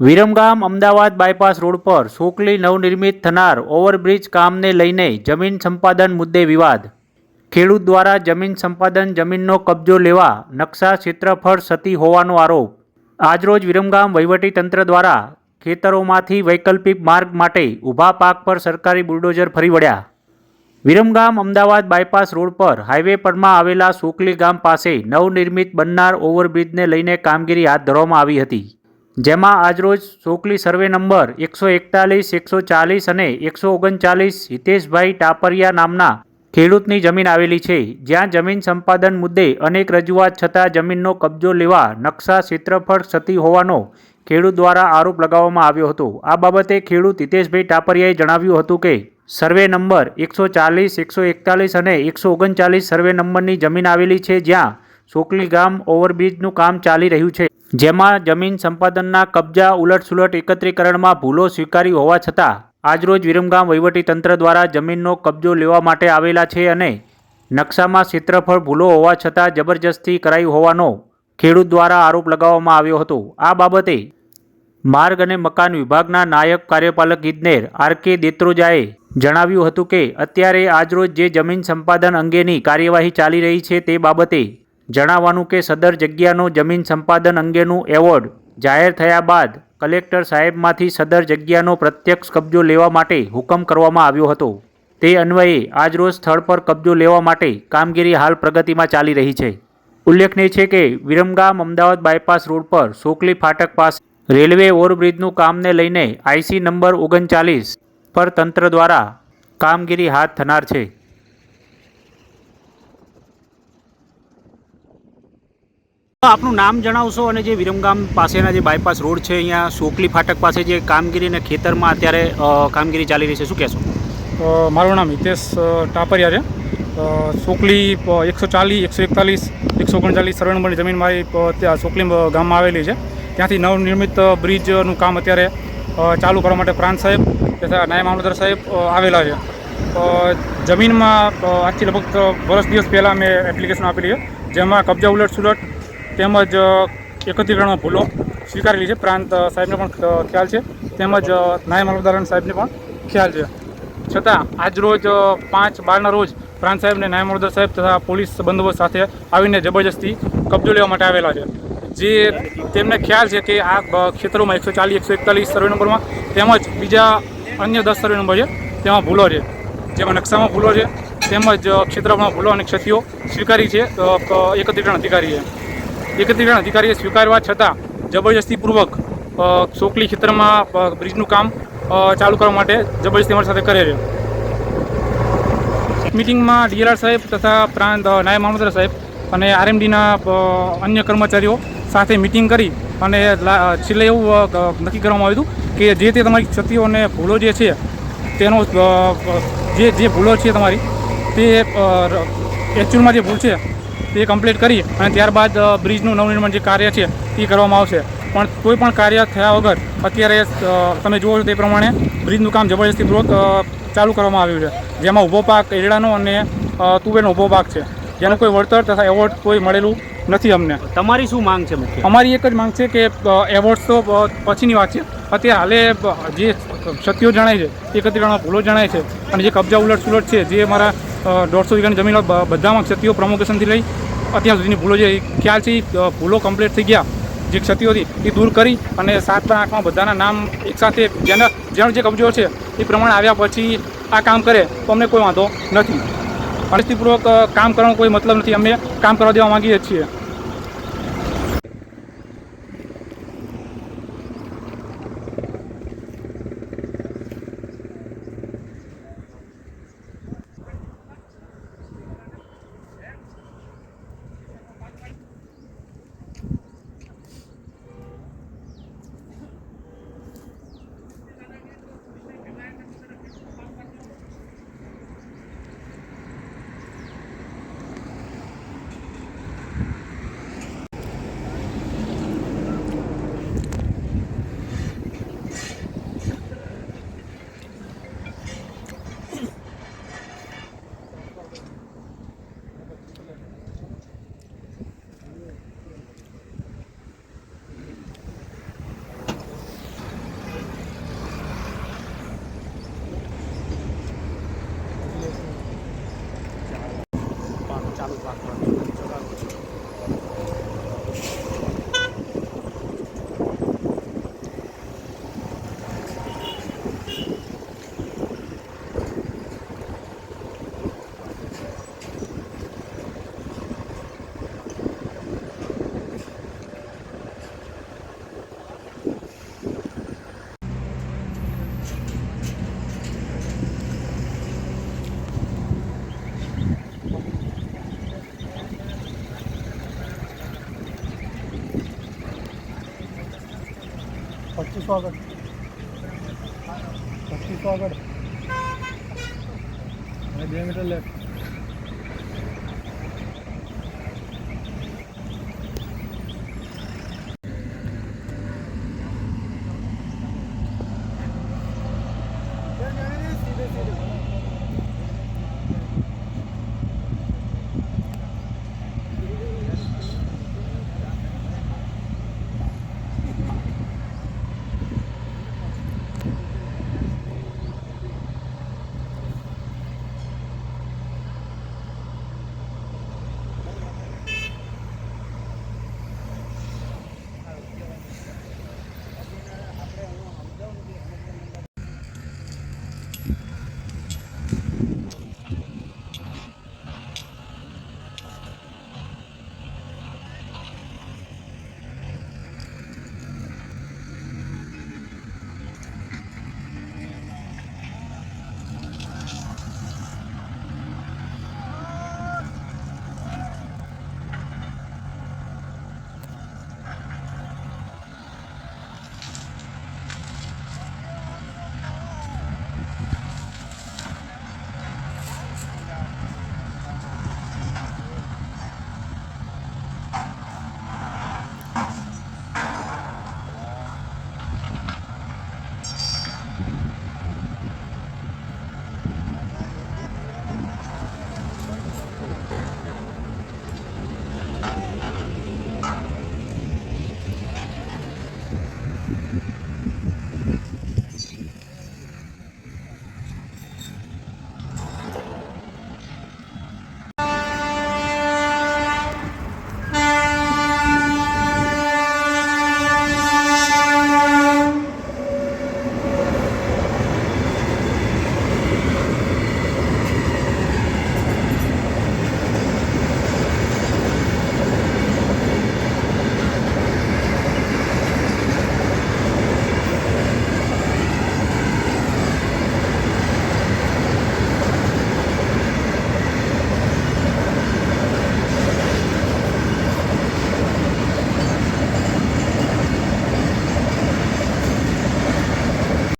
Viramgam Ahmedabad bypass road પર સોકલી નવનિર્મિત થનાર ઓવરબ્રિજ કામને લઈને જમીન સંપાદન મુદ્દે વિવાદ. ખેડૂત દ્વારા જમીન સંપાદન જમીનનો કબજો લેવા નકશા ક્ષેત્રફળ સતી હોવાનો આરોપ. આજરોજ વિરમગામ વહીવટીતંત્ર દ્વારા ખેતરોમાંથી વૈકલ્પિક માર્ગ માટે ઊભા પાક પર સરકારી બુલડોઝર ફરી વળ્યા. વિરમગામ અમદાવાદ બાયપાસ રોડ પર હાઈવે પરમાં આવેલા સોકલી ગામ પાસે નવનિર્મિત બનનાર ઓવરબ્રિજને લઈને કામગીરી હાથ ધરવામાં આવી હતી. જેમાં આજરોજ સોકલી સર્વે નંબર એકસો એકતાલીસ, એકસો ચાલીસ અને એકસો ઓગણચાલીસ હિતેશભાઈ ટાપરિયા નામના ખેડૂતની જમીન આવેલી છે. જ્યાં જમીન સંપાદન મુદ્દે અનેક રજૂઆત છતાં જમીનનો કબજો લેવા નકશા ક્ષેત્રફળ થતી હોવાનો ખેડૂત દ્વારા આરોપ લગાવવામાં આવ્યો હતો. આ બાબતે ખેડૂત હિતેશભાઈ ટાપરિયાએ જણાવ્યું હતું કે, સર્વે નંબર એકસો ચાલીસ, એકસો એકતાલીસ અને એકસો ઓગણચાલીસ સર્વે નંબરની જમીન આવેલી છે જ્યાં સોકલી ગામ ઓવરબ્રિજનું કામ ચાલી રહ્યું છે. જેમાં જમીન સંપાદનના કબજા ઉલટસુલટ એકત્રીકરણમાં ભૂલો સ્વીકારી હોવા છતાં, આજરોજ વિરમગામ વહીવટીતંત્ર દ્વારા જમીનનો કબજો લેવા માટે આવેલા છે અને નકશામાં ક્ષેત્રફળ ભૂલો હોવા છતાં જબરજસ્તી કરાઈ હોવાનો ખેડૂત દ્વારા આરોપ લગાવવામાં આવ્યો હતો. આ બાબતે માર્ગ અને મકાન વિભાગના નાયબ કાર્યપાલક ઇજનેર આર કે દેત્રોજાએ જણાવ્યું હતું કે, અત્યારે આજરોજ જે જમીન સંપાદન અંગેની કાર્યવાહી ચાલી રહી છે તે બાબતે જણાવવાનું કે સદર જગ્યાનો જમીન સંપાદન અંગેનું એવોર્ડ જાહેર થયા બાદ કલેક્ટર સાહેબમાંથી સદર જગ્યાનો પ્રત્યક્ષ કબજો લેવા માટે હુકમ કરવામાં આવ્યો હતો. તે અન્વયે આજરોજ સ્થળ પર કબજો લેવા માટે કામગીરી હાલ પ્રગતિમાં ચાલી રહી છે. ઉલ્લેખનીય છે કે વિરમગામ અમદાવાદ બાયપાસ રોડ પર સોકલી ફાટક પાસે રેલવે ઓવરબ્રિજનું કામને લઈને આઈસી નંબર ઓગણચાલીસ પર તંત્ર દ્વારા કામગીરી હાથ થનાર છે. આપનું નામ જણાવશો અને જે વિરમગામ પાસેના જે બાયપાસ રોડ છે, અહીંયા સોકલી ફાટક પાસે જે કામગીરી અને ખેતરમાં અત્યારે કામગીરી ચાલી રહી છે, શું કહેશો? મારું નામ હિતેશ ટાપરિયા છે. સોકલી એકસો ચાલીસ, એકસો એકતાલીસ, એકસો ઓગણચાલીસ સર્વે જમીન મારી ત્યાં સોકલી ગામમાં આવેલી છે. ત્યાંથી નવનિર્મિત બ્રિજનું કામ અત્યારે ચાલુ કરવા માટે પ્રાંત સાહેબ તથા નાયબ મામલતદાર સાહેબ આવેલા છે. જમીનમાં આજથી લગભગ વર્ષ દિવસ પહેલાં મેં એપ્લિકેશન આપેલી છે, જેમાં કબજા ઉલટ સુલટ તેમજ એકત્રીકરણમાં ભૂલો સ્વીકારેલી છે. પ્રાંત સાહેબને પણ ખ્યાલ છે. તેમજ નાયબ મામલતદાર સાહેબને પણ ખ્યાલ છે. છતાં, આજ રોજ પાંચ બારના રોજ પ્રાંત સાહેબને નાયબ મામલતદાર સાહેબ તથા પોલીસ બંદોબસ્ત સાથે આવીને જબરજસ્તી કબજો લેવા માટે આવેલા છે. જે તેમને ખ્યાલ છે કે આ ખેતરોમાં એકસો ચાલીસ, એકસો એકતાલીસ સર્વે નંબરમાં તેમજ બીજા અન્ય દસ સર્વે નંબર છે, તેમાં ભૂલો છે. જેમાં નકશામાં ભૂલો છે, તેમજ ક્ષેત્રમાં ભૂલો અને ક્ષતિઓ સ્વીકારી છે એકત્રીકરણ અધિકારીએ. એકત્રીકરણ અધિકારીએ સ્વીકારવા છતાં જબરજસ્તીપૂર્વક સોકલી ક્ષેત્રમાં બ્રિજનું કામ ચાલુ કરવા માટે જબરજસ્તી અમારી સાથે કરે છે મિટિંગમાં ડીઆરઆર સાહેબ તથા પ્રાંત નાયબ મામલતદાર સાહેબ અને આરએમડીના અન્ય કર્મચારીઓ સાથે મિટિંગ કરી અને છેલ્લે એવું નક્કી કરવામાં આવ્યું હતું કે જે તે તમારી ક્ષતિઓ અને ભૂલો જે છે, તેનો જે જે ભૂલો છે તમારી, તે એકચ્યુઅલમાં જે ભૂલ છે તે કમ્પ્લીટ કરી અને ત્યારબાદ બ્રિજનું નવનિર્માણ જે કાર્ય છે એ કરવામાં આવશે. પણ કોઈ પણ કાર્ય થયા વગર અત્યારે તમે જુઓ છો તે પ્રમાણે બ્રિજનું કામ જબરજસ્તીપૂર્વક ચાલુ કરવામાં આવ્યું છે. જેમાં ઊભો પાક એરડાનો અને તુવેરનો ઊભો પાક છે. જેનું કોઈ વળતર તથા એવોર્ડ કોઈ મળેલું નથી અમને. તમારી શું માંગ છે મુખ્ય? અમારી એક જ માંગ છે કે એવોર્ડ્સ તો પછીની વાત છે. અત્યારે હાલે જે ક્ષતિઓ જણાય છે એકત્રીકરણમાં ભૂલો જણાય છે અને જે કબજા ઉલટ સુલટ છે જે અમારા દોઢસો વીઘાની જમીન બધામાં ક્ષતિઓ પ્રમોકેશનથી લઈ અત્યાર સુધીની ભૂલો જે એ ખ્યાલ છે એ અ, ભૂલો કમ્પ્લીટ થઈ ગયા. જે ક્ષતિઓ હતી એ દૂર કરી અને સાતના આઠમાં બધાના નામ એકસાથે જેના જેનો જે કબજો છે એ પ્રમાણે આવ્યા પછી આ કામ કરે તો અમને કોઈ વાંધો નથી. અનિશ્ચિતપૂર્વક કામ કરવાનો કોઈ મતલબ નથી. અમે કામ કરવા દેવા માંગીએ છીએ. પચીસો આગળ પચીસો આગળ બે મીટર લેફ્ટ